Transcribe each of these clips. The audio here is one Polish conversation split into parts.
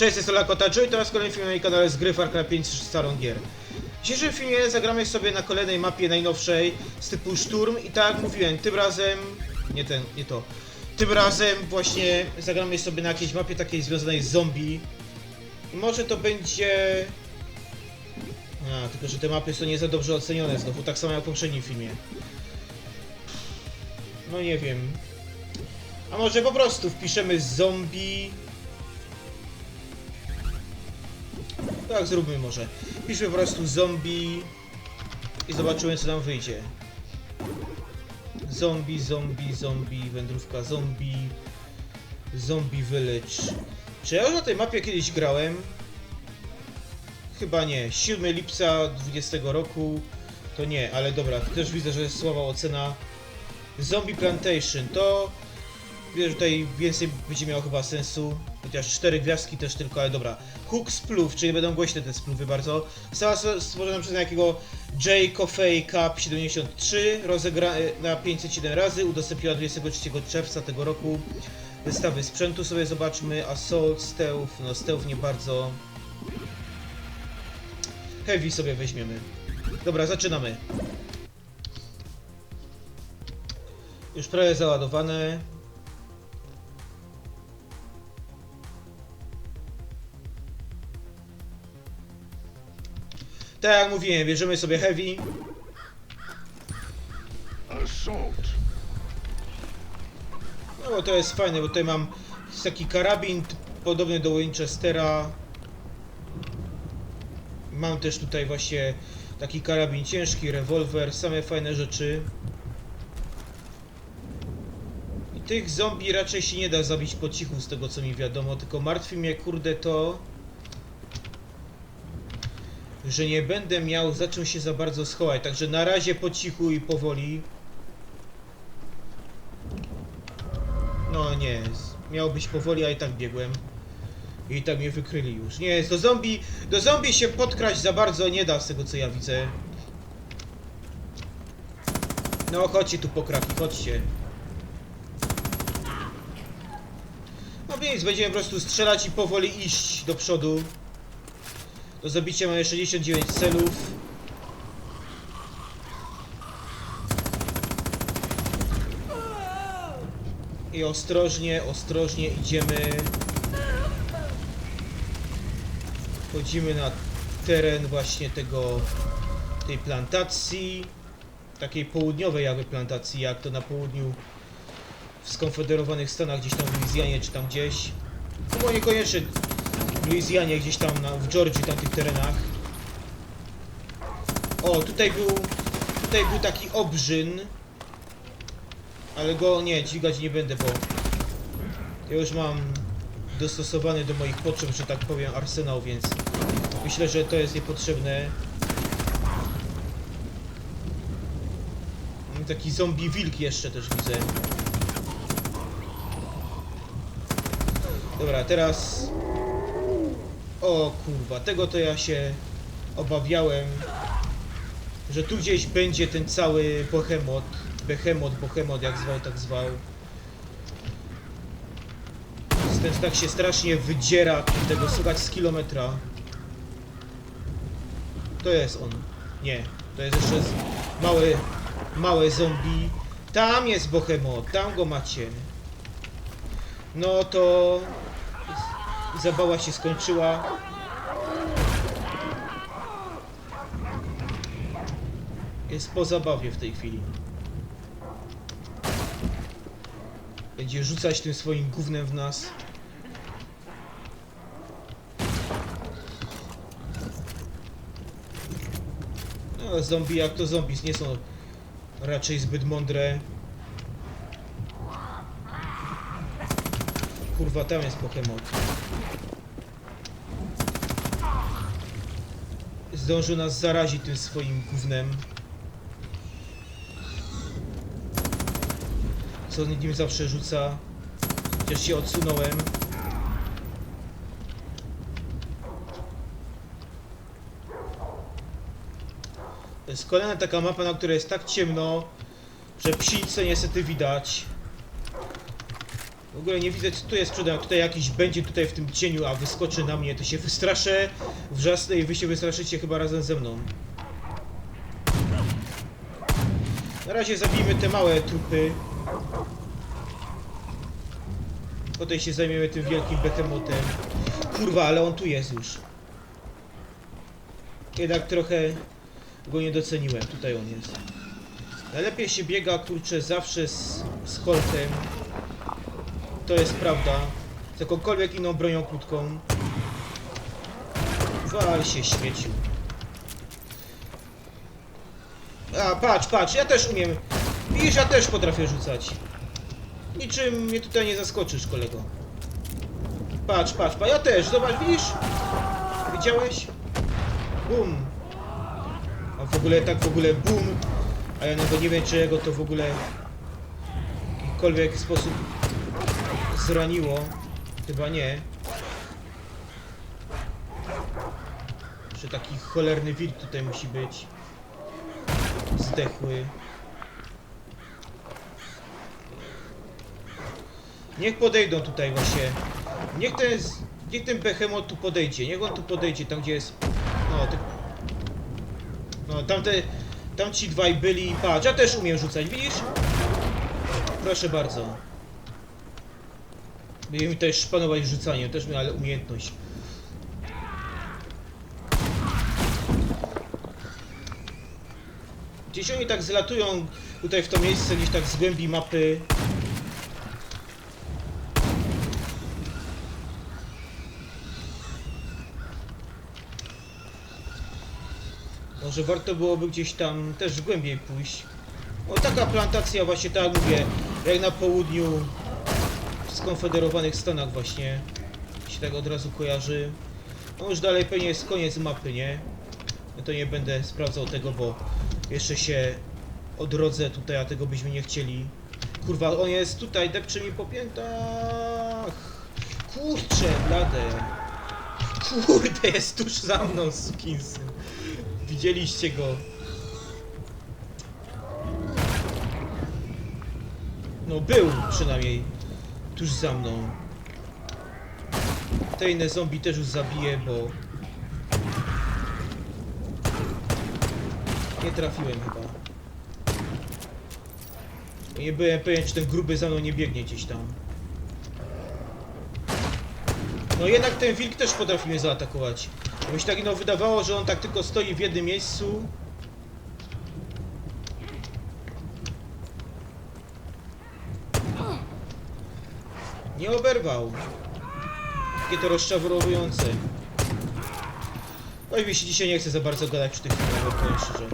Cześć, jest Ola Kotaczu i teraz kolejny film na jej kanale z gry Far Cry 5 Salon Gier. W dzisiejszym filmie zagramy sobie na kolejnej mapie najnowszej z typu Szturm i tak jak mówiłem, tym razem... nie ten, nie to. Tym razem właśnie zagramy sobie na jakiejś mapie takiej związanej z zombie. I może to będzie... A, tylko że te mapy są nie za dobrze ocenione znowu, tak samo jak w poprzednim filmie. No nie wiem. A może po prostu wpiszemy zombie... Tak, zróbmy może. Piszmy po prostu zombie i zobaczymy co nam wyjdzie. Zombie, zombie, zombie, wędrówka zombie, zombie village. Czy ja już na tej mapie kiedyś grałem? Chyba nie. 7 lipca 20 roku to nie, ale dobra, też widzę, że jest słaba ocena. Zombie Plantation to Wiesz, tutaj więcej będzie miało chyba sensu. Chociaż cztery gwiazdki też tylko, ale dobra. Hook Spluw, czyli będą głośne te spluwy bardzo. Została stworzona przez jakiego J. Coffey Cup 73, rozegrana na 507 razy, udostępniona 23 czerwca tego roku. Wystawy sprzętu sobie zobaczmy. Assault, Stealth, no Stealth nie bardzo. Heavy sobie weźmiemy. Dobra, zaczynamy. Już prawie załadowane. Tak jak mówiłem, bierzemy sobie heavy. No bo to jest fajne, bo tutaj mam taki karabin podobny do Winchestera. Mam też tutaj właśnie taki karabin ciężki, rewolwer, same fajne rzeczy. I tych zombie raczej się nie da zabić po cichu z tego co mi wiadomo, tylko martwi mnie kurde to, że nie będę miał za czym się za bardzo schować, także na razie po cichu i powoli. No nie, miało być powoli, a i tak biegłem. I tak mnie wykryli już. Nie, do zombie, do zombie się podkraść za bardzo nie da z tego co ja widzę. No chodźcie tu pokraki, chodźcie. No więc będziemy po prostu strzelać i powoli iść do przodu. Do zabicia mamy 69 celów. I ostrożnie, ostrożnie idziemy. Wchodzimy na teren właśnie tego, tej plantacji. Takiej południowej jakby plantacji, jak to na południu w skonfederowanych Stanach, gdzieś tam w Luizjanie czy tam gdzieś. No bo niekoniecznie Luizjanie, gdzieś tam na, w Georgii, tamtych terenach. O, tutaj był, tutaj był taki obrzyn. Ale go nie, dźwigać nie będę, bo ja już mam dostosowany do moich potrzeb, że tak powiem, arsenał, więc myślę, że to jest niepotrzebne. Mam Taki zombie wilk jeszcze też widzę. Dobra, teraz... O kurwa, tego to ja się obawiałem, że tu gdzieś będzie ten cały behemoth, behemoth, bohemot, jak zwał, tak zwał. Ten tak się strasznie wydziera, tego słychać z kilometra. To jest on. Nie, to jest jeszcze mały, małe zombie. Tam jest bohemot, tam go macie. No to... Zabawa się skończyła. Jest po zabawie w tej chwili. Będzie rzucać tym swoim gównem w nas. No, zombie jak to zombies nie są raczej zbyt mądre. Kurwa, tam jest Pokémon. Zdążył nas zarazić tym swoim gównem. Co nim zawsze rzuca. Chociaż się odsunąłem. To jest kolejna taka mapa, na której jest tak ciemno, że psice niestety widać. Ogóle nie widzę co tu jest mną. Tutaj jakiś będzie tutaj w tym cieniu, a wyskoczy na mnie, to się wystraszę, wrzasnę i wy się wystraszycie chyba razem ze mną. Na razie zabijmy te małe trupy. Potem się zajmiemy tym wielkim behemotem. Kurwa, ale on tu jest już. Jednak trochę go nie doceniłem. Tutaj on jest. Najlepiej się biega, kurczę, zawsze z, z. To jest prawda. Z jakąkolwiek inną bronią krótką. Wal się śmiecił. A, patrz, patrz, ja też umiem. Widzisz, ja też potrafię rzucać. Niczym mnie tutaj nie zaskoczysz, kolego. Patrz, patrz, patrz, ja też, zobacz, widzisz? Widziałeś? Bum. A w ogóle, tak w ogóle bum. A ja nawet nie wiem, czy jego to w ogóle w jakikolwiek sposób zraniło. Chyba nie. Że taki cholerny wilk tutaj musi być. Zdechły. Niech podejdą tutaj właśnie. Niech ten, niech ten behemoth tu podejdzie. Niech on tu podejdzie, tam gdzie jest... No, ty... No, tamte... Tam ci dwaj byli... Patrz, ja też umiem rzucać, widzisz? Proszę bardzo. Będziemy tutaj szpanować rzucaniem, też miałem umiejętność. Gdzieś oni tak zlatują tutaj w to miejsce, gdzieś tak z głębi mapy. Może warto byłoby gdzieś tam też głębiej pójść. O taka plantacja właśnie, tak jak mówię, jak na południu w skonfederowanych Stanach właśnie. Się tak od razu kojarzy. No już dalej pewnie jest koniec mapy, nie? No to nie będę sprawdzał tego, bo jeszcze się odrodzę tutaj, a tego byśmy nie chcieli. Kurwa, on jest tutaj, depcze mi po piętach. Kurcze, blade. Kurde, jest tuż za mną, sukinsyn. Widzieliście go. No był przynajmniej tuż za mną. Te inne zombie też już zabiję, bo... Nie trafiłem chyba. Nie byłem pewien, czy ten gruby za mną nie biegnie gdzieś tam. No jednak ten wilk też potrafi mnie zaatakować. Mi się tak no wydawało, że on tak tylko stoi w jednym miejscu. Nie oberwał. Takie to rozczarowujące. Oj, mi się dzisiaj nie chce za bardzo gadać przy tych filmach, powiem.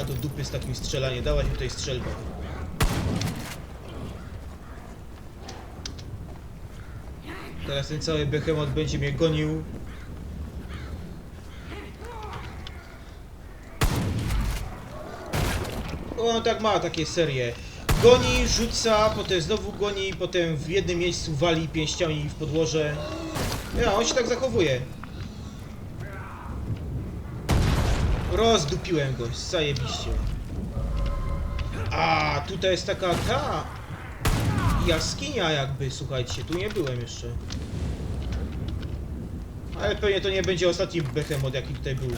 A, do dupy z takim strzelaniem. Dałaś mi tutaj strzelbę. Teraz ten cały behemoth będzie mnie gonił. On tak ma takie serie. Goni, rzuca, potem znowu goni, potem w jednym miejscu wali pięściami w podłoże. Ja, on się tak zachowuje. Rozdupiłem go, zajebiście. A, tutaj jest taka ta jaskinia jakby, słuchajcie, tu nie byłem jeszcze. Ale pewnie to nie będzie ostatni behemoth, jaki tutaj był.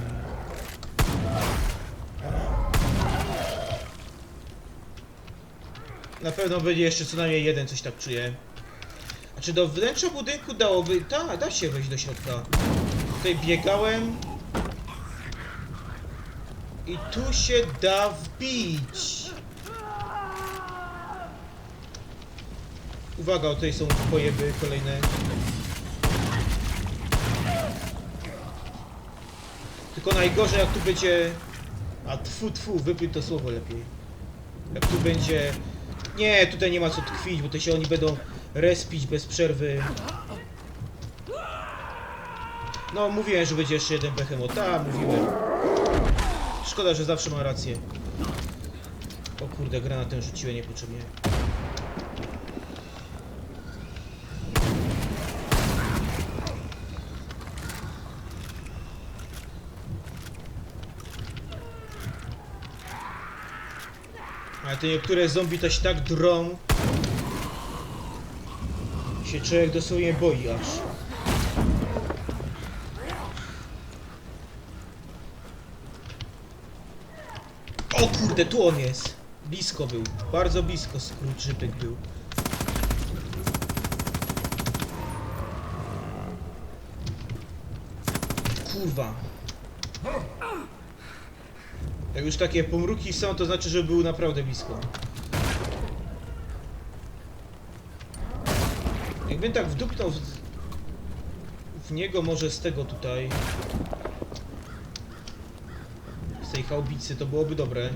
Na pewno będzie jeszcze co najmniej jeden, coś tak czuję. A czy do wnętrza budynku dałoby... Tak, da się wejść do środka. Tutaj biegałem. I tu się da wbić. Uwaga, tutaj są pojeby kolejne. Tylko najgorzej jak tu będzie... A tfu tfu, wypij to słowo lepiej. Jak tu będzie... Nie, tutaj nie ma co tkwić, bo to się oni będą respić bez przerwy. No, mówiłem, że będzie jeszcze jeden behemoth. Tak, mówiłem. Szkoda, że zawsze ma rację. O kurde, granatem rzuciłem niepotrzebnie. Ale te niektóre zombie to się tak drą. Się człowiek dosłownie boi aż. O kurde, tu on jest. Blisko był. Bardzo blisko skurczypek był. Kurwa. Jak już takie pomruki są, to znaczy, że był naprawdę blisko. Jakbym tak wdupnął w, w niego może z tego tutaj. Z tej chałbicy, to byłoby dobre.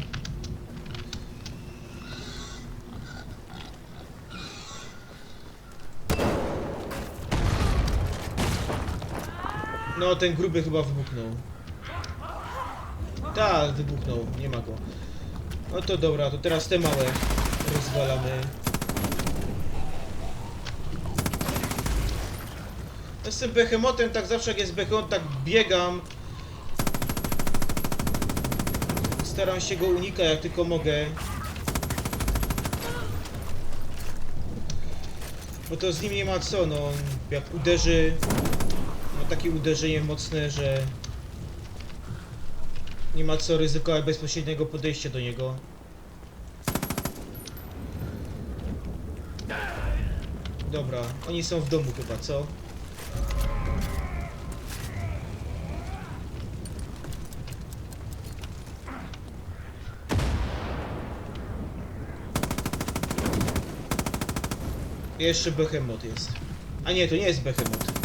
No, ten gruby chyba wybuchnął. Tak, wybuchnął, nie ma go. No to dobra, to teraz te małe rozwalamy. No z behemotem, tak zawsze jak jest behemot, tak biegam. Staram się go unikać jak tylko mogę. Bo to z nim nie ma co, no jak uderzy, ma takie uderzenie mocne, że nie ma co ryzykować bezpośredniego podejścia do niego. Dobra, oni są w domu chyba, co? Jeszcze Behemoth jest. A nie, to nie jest Behemoth.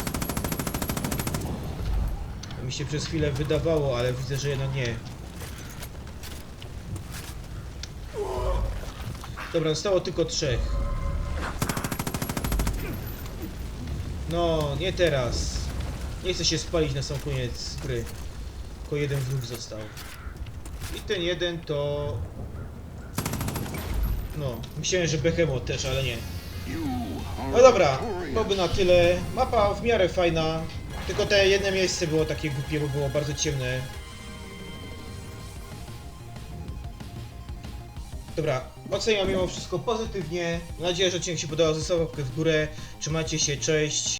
Się przez chwilę wydawało, ale widzę, że jednak nie. Dobra, zostało tylko trzech. No, nie teraz. Nie chcę się spalić na sam koniec gry. Tylko jeden wróg został. I ten jeden to... No, myślałem, że Behemoth też, ale nie. No dobra, byłoby na tyle. Mapa w miarę fajna. Tylko te jedno miejsce było takie głupie, bo było bardzo ciemne. Dobra, oceniam mimo wszystko pozytywnie. Mam nadzieję, że odcinek się podobał. Zostaw łapkę w górę. Trzymajcie się, cześć.